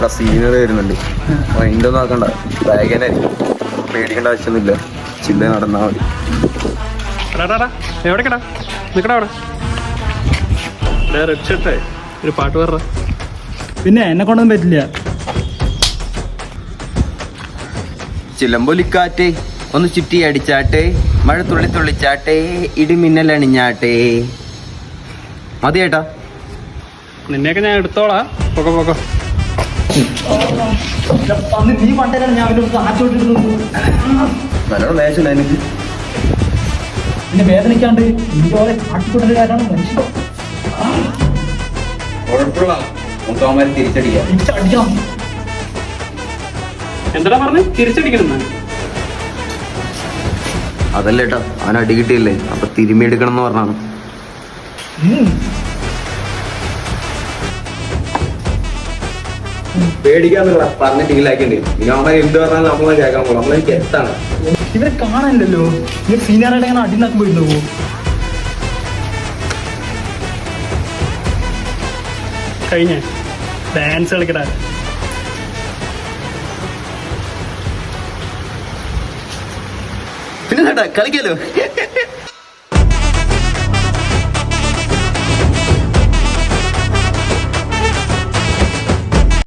ഇവിടെ സീനറി വരുന്നുണ്ട്. മൈൻഡ് ഒന്നും ആക്കണ്ട. ബാഗനായിരിക്കും പേടിക്കേണ്ട ആവശ്യമൊന്നുമില്ല. ചില്ല നടന്നാൽ മതി. എടാടാ എവിടേക്കടാ? നിക്കടാ അവിടെ. റെഡ് ഷർട്ടേ ഒരു പാട്ട് പറ പിന്നെ എന്നെ കൊണ്ടൊന്നും പറ്റില്ല. ചിലമ്പൊലിക്കാറ്റേ ഒന്ന് ചുറ്റി അടിച്ചാട്ടെ മഴ തുള്ളി തുള്ളിച്ചാട്ടെ ഇടിമിന്നൽ അണിഞ്ഞാട്ടെ. മതി ചേട്ടാ നിന്നെയൊക്കെ ഞാൻ എടുത്തോളാം. പൊക്കോ പൊക്കോ. അന്ന് നീ പണ്ടേരാണ് ഞാൻ അവന്റെ അടുത്ത് ആറ്റോട്ടിരുന്നത് നല്ലോണം മേശ എനിക്ക് പിന്നെ വേദനിക്കാണ്ട് ഇതുപോലെ ആട്ടിക്കൊണ്ടൊരുകാരാണ് മനുഷ്യൻ കുഴപ്പമില്ല നമുക്ക് അവന്മാരെ തിരിച്ചടിക്കാം. തിരിച്ചടിക്കണം. എന്താടാ പറഞ്ഞ്? തിരിച്ചടിക്കണം അതല്ല ഏട്ടാ അവൻ അടി കിട്ടിയില്ലേ? അപ്പൊ തിരുമ്മി എടുക്കണം എന്ന് പറഞ്ഞാണ് പേടിക്കാന്നുള്ള പറഞ്ഞ ഡീലാക്കിണ്ട് ഇനി അവന്മാർ എന്ത് പറഞ്ഞാൽ നമ്മളെ കേൾക്കാൻ പോകും നമ്മളെനിക്ക് എത്താണ്? ഇവരെ കാണാനില്ലല്ലോ. ഈ സീനിയറായിട്ട് അങ്ങനെ അടി നാക്കുമ്പോ ഇരുന്നു ഡാൻസ് കളിക്കടാ. പിന്നെ കളിക്കാലോ?